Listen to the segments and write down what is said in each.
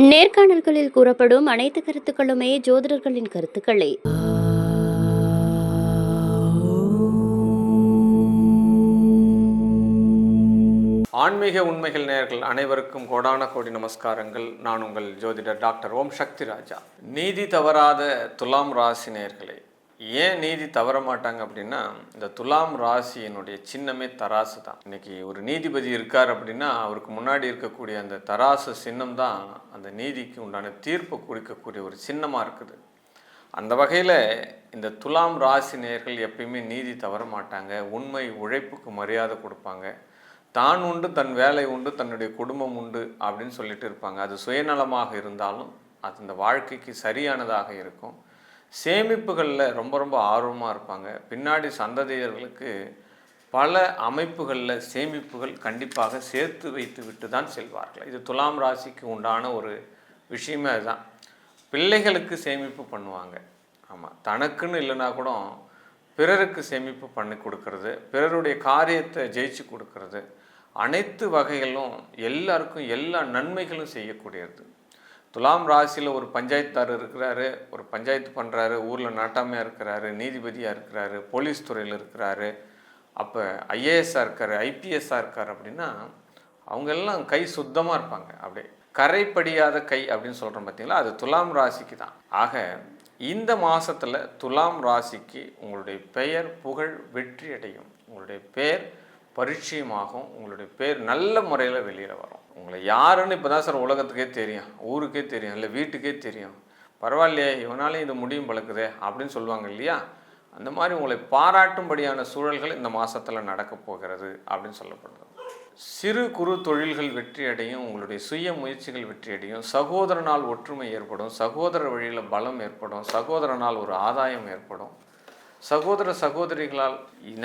நேர்காணல்களில் கூறப்படும் அனைத்து கருத்துக்களுமே ஜோதிடர்களின் கருத்துக்களே. ஆன்மீக உண்மைகள் நேயர்கள் அனைவருக்கும் கோடான கோடி நமஸ்காரங்கள். நான் உங்கள் ஜோதிடர் டாக்டர் ஓம் சக்தி ராஜா. நீதி தவறாத துலாம் ராசி நேர்களை ஏன் நீதி தவற மாட்டாங்க அப்படின்னா இந்த துலாம் ராசியினுடைய சின்னமே தராசு தான். இன்னைக்கு ஒரு நீதிபதி இருக்கார் அப்படின்னா அவருக்கு முன்னாடி இருக்கக்கூடிய அந்த தராசு சின்னம் தான் அந்த நீதிக்கு உண்டான தீர்ப்பை குறிக்கக்கூடிய ஒரு சின்னமாக இருக்குது. அந்த வகையில் இந்த துலாம் ராசி நேர்கள் எப்பயுமே நீதி தவற மாட்டாங்க உண்மை உழைப்புக்கு மரியாதை கொடுப்பாங்க. தான் உண்டு தன் வேலை உண்டு தன்னுடைய குடும்பம் உண்டு அப்படின்னு சொல்லிட்டு இருப்பாங்க. அது சுயநலமாக இருந்தாலும் அது இந்த வாழ்க்கைக்கு சரியானதாக இருக்கும். சேமிப்புகளில் ரொம்ப ரொம்ப ஆர்வமாக இருப்பாங்க. பின்னாடி சந்ததியர்களுக்கு பல அமைப்புகளில் சேமிப்புகள் கண்டிப்பாக சேர்த்து வைத்து விட்டு தான் செல்வார்கள். இது துலாம் ராசிக்கு உண்டான ஒரு விஷயமே அதுதான். பிள்ளைகளுக்கு சேமிப்பு பண்ணுவாங்க. ஆமாம் தனக்குன்னு இல்லைன்னா கூட பிறருக்கு சேமிப்பு பண்ணி கொடுக்கறது பிறருடைய காரியத்தை ஜெயிச்சு கொடுக்கறது அனைத்து வகைகளும் எல்லாருக்கும் எல்லா நன்மைகளும் செய்யக்கூடியது. துலாம் ராசியில் ஒரு பஞ்சாயத்தார் இருக்கிறாரு ஒரு பஞ்சாயத்து பண்ணுறாரு ஊரில் நாட்டாமையாக இருக்கிறாரு நீதிபதியாக இருக்கிறாரு போலீஸ் துறையில் இருக்கிறாரு. அப்போ ஐஏஎஸ்ஸாக இருக்கார் ஐபிஎஸ்ஸாக இருக்கார் அப்படின்னா அவங்க எல்லாம் கை சுத்தமாக இருப்பாங்க. அப்படியே கரைப்படியாத கை அப்படின்னு சொல்கிறோம் பார்த்தீங்களா அது துலாம் ராசிக்கு தான். ஆக இந்த மாதத்தில் துலாம் ராசிக்கு உங்களுடைய பெயர் புகழ் வெற்றி அடையும். உங்களுடைய பெயர் பரிச்சயமாகும். உங்களுடைய பேர் நல்ல முறையில் வெளியில் வரும். உங்களை யாருன்னு இப்போ தான் சார் உலகத்துக்கே தெரியும் ஊருக்கே தெரியும் இல்லை வீட்டுக்கே தெரியும். பரவாயில்லையே இவனாலே இது முடியும் பழக்குதே அப்படின்னு சொல்லுவாங்க இல்லையா? அந்த மாதிரி உங்களை பாராட்டும்படியான சூழல்கள் இந்த மாதத்தில் நடக்கப் போகிறது அப்படின்னு சொல்லப்படுது. சிறு குறு தொழில்கள் வெற்றி அடையும் உங்களுடைய சுய முயற்சிகள் வெற்றி அடையும் சகோதரனால் ஒற்றுமை ஏற்படும் சகோதர வழியில் பலம் ஏற்படும் சகோதரனால் ஒரு ஆதாயம் ஏற்படும். சகோதர சகோதரிகளால்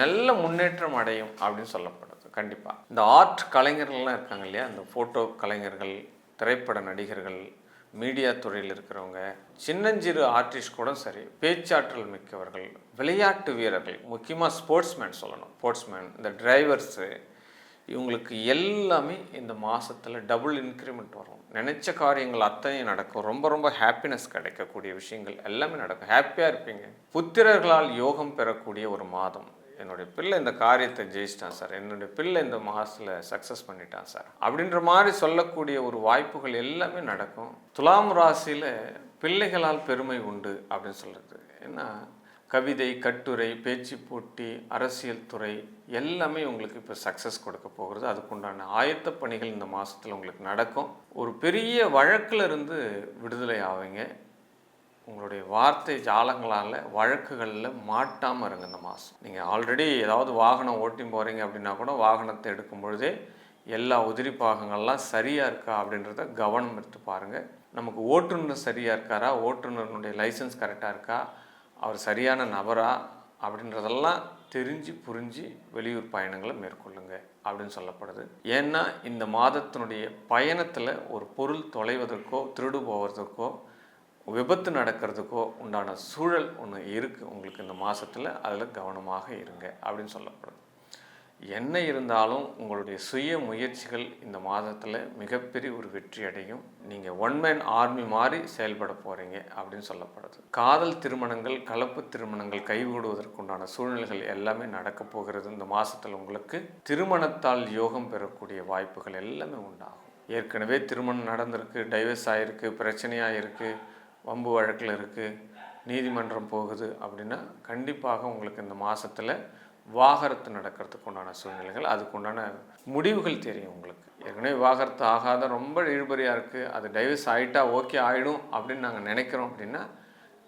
நல்ல முன்னேற்றம் அடையும் அப்படின்னு சொல்லப்படும் கண்டிப்பாக இந்த ஆர்ட் கலைஞர்கள்லாம் இருக்காங்க இல்லையா? இந்த ஃபோட்டோ கலைஞர்கள் திரைப்பட நடிகர்கள் மீடியா துறையில் இருக்கிறவங்க சின்னஞ்சிறு ஆர்டிஸ்ட் கூட சரி பேச்சாற்றல் மிக்கவர்கள் விளையாட்டு வீரர்கள் முக்கியமாக ஸ்போர்ட்ஸ்மேன் சொல்லணும். ஸ்போர்ட்ஸ்மேன் இந்த டிரைவர்ஸு இவங்களுக்கு எல்லாமே இந்த மாதத்தில் டபுள் இன்க்ரிமெண்ட் வரும். நினச்ச காரியங்கள் அத்தனையும் நடக்கும். ரொம்ப ரொம்ப ஹாப்பினஸ் கிடைக்கக்கூடிய விஷயங்கள் எல்லாமே நடக்கும். ஹாப்பியாக இருப்பீங்க. புத்திரர்களால் யோகம் பெறக்கூடிய ஒரு மாதம். என்னுடைய பிள்ளை இந்த காரியத்தை ஜெயிச்சிட்டான் சார். என்னுடைய பிள்ளை இந்த மாதத்தில் சக்ஸஸ் பண்ணிட்டான் சார். அப்படின்ற மாதிரி சொல்லக்கூடிய ஒரு வாய்ப்புகள் எல்லாமே நடக்கும். துலாம் ராசியில் பிள்ளைகளால் பெருமை உண்டு அப்படின்னு சொல்கிறது ஏன்னா கவிதை கட்டுரை பேச்சு போட்டி அரசியல் துறை எல்லாமே உங்களுக்கு இப்போ சக்ஸஸ் கொடுக்க போகிறது அதுக்குண்டான ஆயத்த பணிகள் இந்த மாதத்தில் உங்களுக்கு நடக்கும். ஒரு பெரிய வழக்கில் இருந்து விடுதலை ஆவீங்க. உங்களுடைய வார்த்தை ஜாலங்களால் வழக்குகளில் மாட்டாமல் இருங்க இந்த மாதம் நீங்கள் ஆல்ரெடி ஏதாவது வாகனம் ஓட்டி போகிறீங்க அப்படின்னா கூட வாகனத்தை எடுக்கும் பொழுதே எல்லா உதிரி பாகங்கள்லாம் சரியாக இருக்கா அப்படின்றத கவனம் எடுத்து பாருங்கள் நமக்கு ஓட்டுநர் சரியாக இருக்காரா? ஓட்டுநருடைய லைசன்ஸ் கரெக்டாக இருக்கா? அவர் சரியான நபரா? அப்படின்றதெல்லாம் தெரிஞ்சு புரிஞ்சு வெளியூர் பயணங்களை மேற்கொள்ளுங்க அப்படின்னு சொல்லப்படுது. ஏன்னா இந்த மாதத்தினுடைய பயணத்தில் ஒரு பொருள் தொலைவதற்கோ திருடு போவதற்கோ விபத்து நடக்கிறதுக்கோ உண்டான சூழல் ஒன்று இருக்குது உங்களுக்கு இந்த மாதத்தில் அதில் கவனமாக இருங்க அப்படின்னு சொல்லப்படுது. என்ன இருந்தாலும் உங்களுடைய சுய முயற்சிகள் இந்த மாதத்தில் மிகப்பெரிய ஒரு வெற்றி அடையும். நீங்கள் ஒன் மேன் ஆர்மி மாதிரி செயல்பட போகிறீங்க அப்படின்னு சொல்லப்படுது. காதல் திருமணங்கள் கலப்பு திருமணங்கள் கைவிடுவதற்குண்டான சூழ்நிலைகள் எல்லாமே நடக்க போகிறது. இந்த மாதத்தில் உங்களுக்கு திருமணத்தால் யோகம் பெறக்கூடிய வாய்ப்புகள் எல்லாமே உண்டாகும். ஏற்கனவே திருமணம் நடந்திருக்கு டைவர்ஸ் ஆகிருக்கு பிரச்சனையாக இருக்குது வம்பு வழக்கில் இருக்குது நீதிமன்றம் போகுது அப்படின்னா கண்டிப்பாக உங்களுக்கு இந்த மாதத்தில் வாகரத்து நடக்கிறதுக்கு உண்டான சூழ்நிலைகள் அதுக்கு உண்டான முடிவுகள் தெரியும் உங்களுக்கு. ஏற்கனவே வாகரத்து ஆகாத ரொம்ப இழுபறியாக இருக்குது அது டைவர்ஸ் ஆகிட்டா ஓகே ஆகிடும் அப்படின்னு நாங்கள் நினைக்கிறோம் அப்படின்னா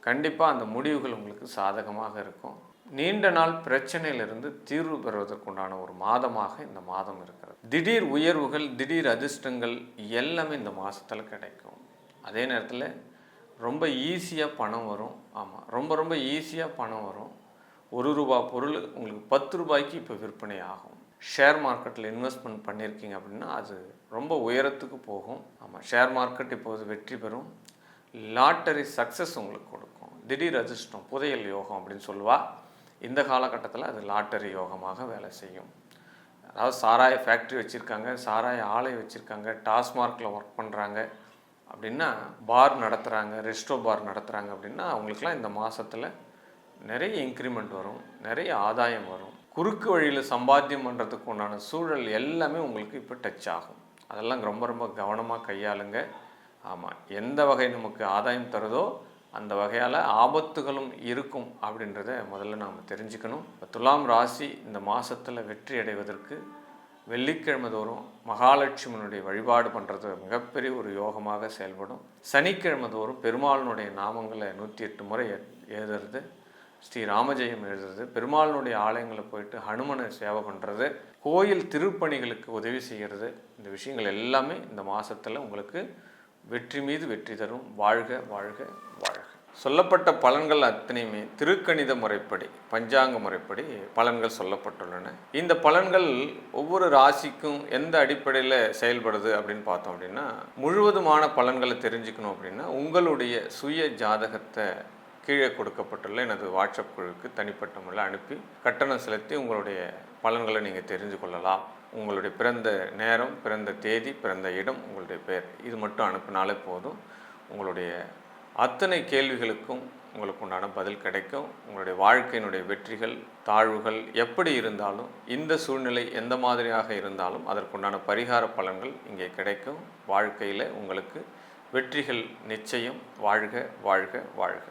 கண்டிப்பாக அந்த முடிவுகள் உங்களுக்கு சாதகமாக இருக்கும். நீண்ட நாள் பிரச்சனையிலிருந்து தீர்வு பெறுவதற்குண்டான ஒரு மாதமாக இந்த மாதம் இருக்கிறது. திடீர் உயர்வுகள் திடீர் அதிர்ஷ்டங்கள் எல்லாமே இந்த மாதத்தில் கிடைக்கும். அதே நேரத்தில் ரொம்ப ஈஸியாக பணம் வரும். ஆமாம் ரொம்ப ரொம்ப ஈஸியாக பணம் வரும். ஒரு ரூபா பொருள் உங்களுக்கு பத்து ரூபாய்க்கு இப்போ விற்பனை ஆகும். ஷேர் மார்க்கெட்டில் இன்வெஸ்ட்மெண்ட் பண்ணியிருக்கீங்க அப்படின்னா அது ரொம்ப உயரத்துக்கு போகும். ஆமாம் ஷேர் மார்க்கெட் இப்போது வெற்றி பெறும். லாட்டரி சக்ஸஸ் உங்களுக்கு கொடுக்கும். திடீர் அதிர்ஷ்டம் புதையல் யோகம் அப்படின்னு சொல்லுவா. இந்த காலகட்டத்தில் அது லாட்டரி யோகமாக வேலை செய்யும். அதாவது சாராய ஃபேக்ட்ரி வச்சுருக்காங்க சாராய ஆலை வச்சுருக்காங்க டாஸ்மார்க்கில் ஒர்க் பண்ணுறாங்க அப்படின்னா பார் நடத்துகிறாங்க ரெஸ்டோ பார் நடத்துகிறாங்க அப்படின்னா அவங்களுக்குலாம் இந்த மாதத்தில் நிறைய இன்க்ரிமெண்ட் வரும் நிறைய ஆதாயம் வரும். குறுக்கு வழியில் சம்பாத்தியம் பண்ணுறதுக்கு உண்டான சூழல் எல்லாமே உங்களுக்கு இப்போ டச் ஆகும். அதெல்லாம் ரொம்ப ரொம்ப கவனமாக கையாளுங்க. ஆமாம் எந்த வகை நமக்கு ஆதாயம் தருதோ அந்த வகையால் ஆபத்துகளும் இருக்கும் அப்படின்றத முதல்ல நாம் தெரிஞ்சுக்கணும். துலாம் ராசி இந்த மாதத்தில் வெற்றி அடைவதற்கு வெள்ளிக்கிழமை தோறும் மகாலட்சுமனுடைய வழிபாடு பண்ணுறது மிகப்பெரிய ஒரு யோகமாக செயல்படும். சனிக்கிழமை தோறும் பெருமாளினுடைய நாமங்களை நூற்றி எட்டு முறை எழுதுறது ஸ்ரீ ராமஜெயம் எழுதுறது பெருமாளினுடைய ஆலயங்களை போயிட்டு ஹனுமனை சேவை பண்ணுறது கோயில் திருப்பணிகளுக்கு உதவி செய்கிறது இந்த விஷயங்கள் எல்லாமே இந்த மாதத்தில் உங்களுக்கு வெற்றி மீது வெற்றி தரும். வாழ்க வாழ்க வாழ்க. சொல்லப்பட்ட பலன்கள் அத்தனையுமே திருக்கணித முறைப்படி பஞ்சாங்க முறைப்படி பலன்கள் சொல்லப்பட்டுள்ளன. இந்த பலன்கள் ஒவ்வொரு ராசிக்கும் எந்த அடிப்படையில் செயல்படுது அப்படின்னு பார்த்தோம் அப்படின்னா முழுவதுமான பலன்களை தெரிஞ்சுக்கணும் அப்படின்னா உங்களுடைய சுய ஜாதகத்தை கீழே கொடுக்கப்பட்டுள்ள எனது வாட்ஸ்அப் குழுக்கு தனிப்பட்ட முறையில் அனுப்பி கட்டணம் செலுத்தி உங்களுடைய பலன்களை நீங்கள் தெரிஞ்சு கொள்ளலாம். உங்களுடைய பிறந்த நேரம் பிறந்த தேதி பிறந்த இடம் உங்களுடைய பெயர் இது மட்டும் அனுப்பினாலே போதும். உங்களுடைய அத்தனை கேள்விகளுக்கும் உங்களுக்கு உண்டான பதில் கிடைக்கும். உங்களுடைய வாழ்க்கையினுடைய வெற்றிகள் தாழ்வுகள் எப்படி இருந்தாலும் இந்த சூழ்நிலை எந்த மாதிரியாக இருந்தாலும் அதற்குண்டான பரிகார பலன்கள் இங்கே கிடைக்கும். வாழ்க்கையில் உங்களுக்கு வெற்றிகள் நிச்சயம். வாழ்க வாழ்க வாழ்க.